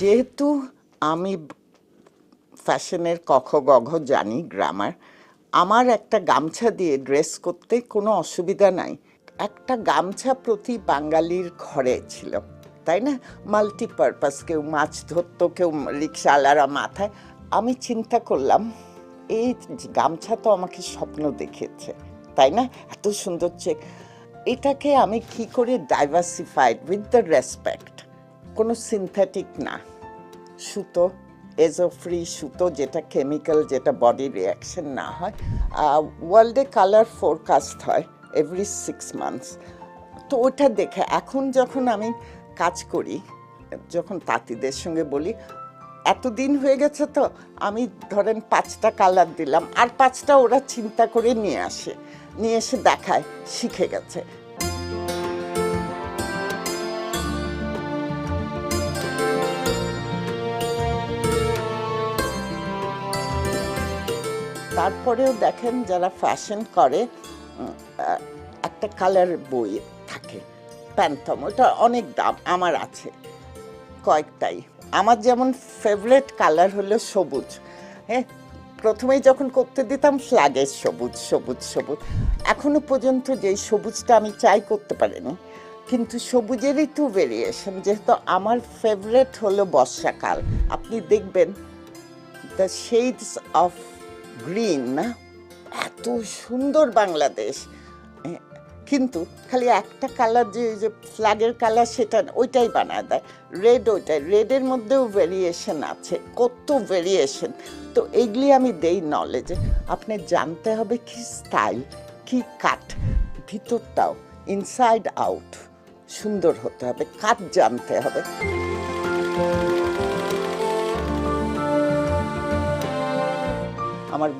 যেহেতু আমি ফ্যাশনের কখ গঘ জানি, গ্রামার, আমার একটা গামছা দিয়ে ড্রেস করতে কোনো অসুবিধা নাই। একটা গামছা প্রতি বাঙালির ঘরে ছিল, তাই না? মাল্টিপারপাস, কেউ মাছ ধরতো, কেউ রিক্সাওয়ালারা মাথায়। আমি চিন্তা করলাম, এই গামছা তো আমাকে স্বপ্ন দেখেছে তাই না? এত সুন্দর চেক এটাকে আমি কি করে ডাইভার্সিফাইড উইথ দ্য রেসপেক্ট কোনো সিনথেটিক না। সুতো এজো ফ্রি সুতো যেটা কেমিক্যাল যেটা বডি রিয়াকশন না হয়। ওয়ার্ল্ডে কালার ফোরকাস্ট হয় এভরি সিক্স মান্থস তো ওটা দেখে এখন যখন আমি কাজ করি, যখন তাঁতিদের সঙ্গে বলি, এতদিন হয়ে গেছে তো, আমি ধরেন পাঁচটা কালার দিলাম। আর পাঁচটা ওরা চিন্তা করে নিয়ে আসে, নিয়ে এসে দেখায়, শিখে গেছে। তারপরেও দেখেন যারা ফ্যাশন করে একটা কালার বই থাকে প্যান্থম ওটা অনেক দাম, আমার আছে, কয়েকটাই। আমার যেমন ফেভারেট কালার হলো সবুজ হ্যাঁ? প্রথমেই যখন করতে দিতাম ফ্ল্যাগের সবুজ সবুজ সবুজ। এখনও পর্যন্ত যেই সবুজটা আমি চাই করতে পারিনি, কিন্তু সবুজেরই তো ভেরিয়েশন যেহেতু আমার ফেভারেট হলো বর্ষাকাল। আপনি দেখবেন দ্য শেডস অফ গ্রিন, না? এত সুন্দর বাংলাদেশ। কিন্তু খালি একটা কালার যে যে ফ্ল্যাগের কালার সেটা ওইটাই বানায় দেয়। রেড ওইটাই। রেডের মধ্যেও ভেরিয়েশন আছে, কত ভেরিয়েশন তো এইগুলি আমি দেই নলেজে আপনি জানতে হবে কি স্টাইল কি কাট ভিতরটাও ইনসাইড আউট সুন্দর হতে হবে কাট জানতে হবে।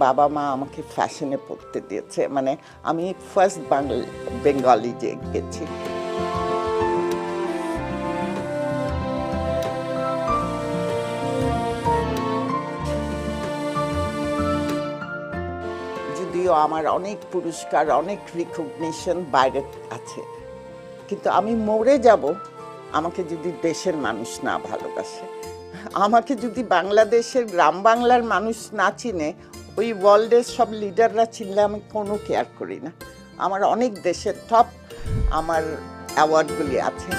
বাবা মা আমাকে ফ্যাশনে পড়তে দিয়েছে। মানে আমি ফার্স্ট বাংলা বেঙ্গলি যে গেছি। যদিও আমার অনেক পুরস্কার, অনেক রিকগনিশন বাইরে আছে। কিন্তু আমি মরে যাব, আমাকে যদি দেশের মানুষ না ভালোবাসে। আমাকে যদি বাংলাদেশের গ্রাম বাংলার মানুষ না চিনে ওই ওয়ার্ল্ডের সব লিডাররা চিনলে আমি কোনো কেয়ার করি না। আমার অনেক দেশের টপ আমার অ্যাওয়ার্ডগুলি আছে।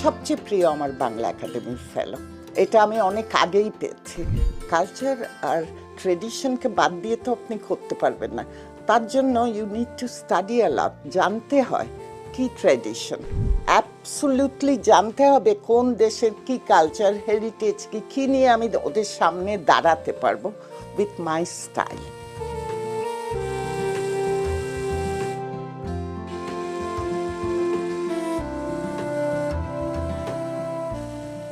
সবচেয়ে প্রিয় আমার বাংলা একাডেমির ফেলো এটা আমি অনেক আগেই পেয়েছি। কালচার আর ট্রেডিশনকে বাদ দিয়ে তো আপনি করতে পারবেন না। তার জন্য ইউ নিড টু স্টাডি আলাপ জানতে হয় কি ট্রেডিশন অ্যাবসোলিউটলি জানতে হবে কোন দেশের কি কালচার হেরিটেজ কি কী নিয়ে আমি ওদের সামনে দাঁড়াতে পারব উইথ মাই স্টাইল